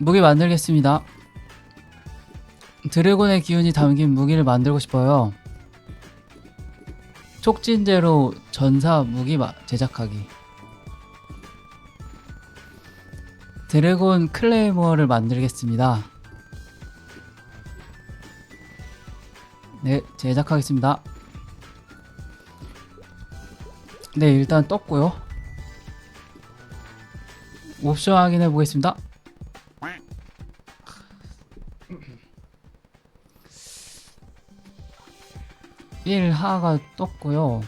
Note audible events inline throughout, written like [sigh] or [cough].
무기 만들겠습니다. 드래곤의 기운이 담긴 무기를 만들고 싶어요. 촉진제로 전사 무기 마- 제작하기. 드래곤 클레이머를 만들겠습니다. 네, 제작하겠습니다. 네, 일단 떴고요. 옵션 확인해 보겠습니다. 일하가 떴고요.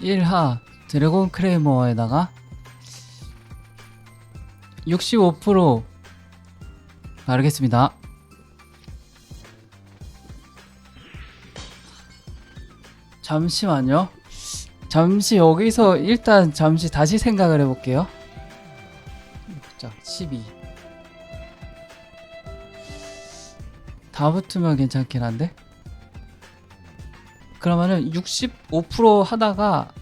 1하 드래곤 크레이머에다가 65% 바르겠습니다. 잠시만요. 잠시 여기서 일단 잠시 다시 생각을 해볼게요. 자, 12. 다 붙으면 괜찮긴 한데. 그러면은 65% 하다가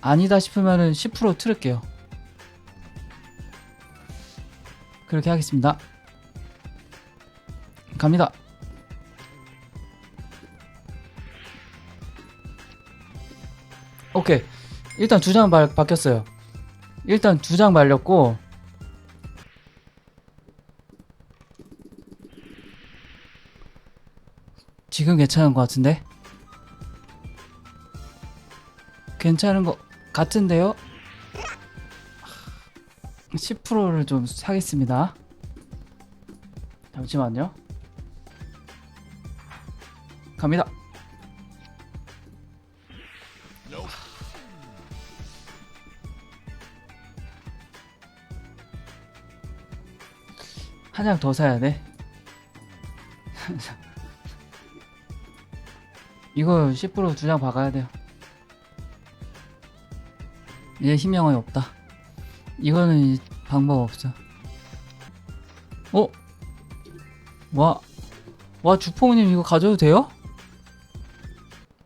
아니다 싶으면은 10% 틀을게요. 그렇게 하겠습니다. 갑니다. 오케이. 일단 두 장 바뀌었어요. 일단 두 장 말렸고 지금 괜찮은 것 같은데? 괜찮은 것 같은데요? 10%를 좀 사겠습니다. 잠시만요. 갑니다. 한 장 더 사야 돼. [laughs] 이거 10%두 장 박아야 돼요. 이제 희명이 없다. 이거는 이- 방법 없어. 어? 와, 와 주포님 이거 가져도 돼요?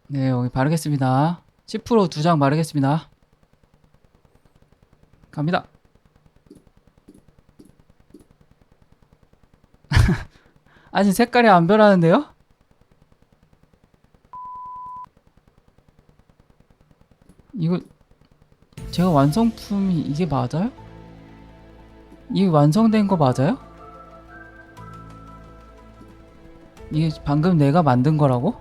네 여기 바르겠습니다. 10%두 장 바르겠습니다. 갑니다. [laughs] 아직 색깔이 안 변하는데요? 이거 제가 완성품이 이게 맞아요? 이게 완성된 거 맞아요? 이게 방금 내가 만든 거라고?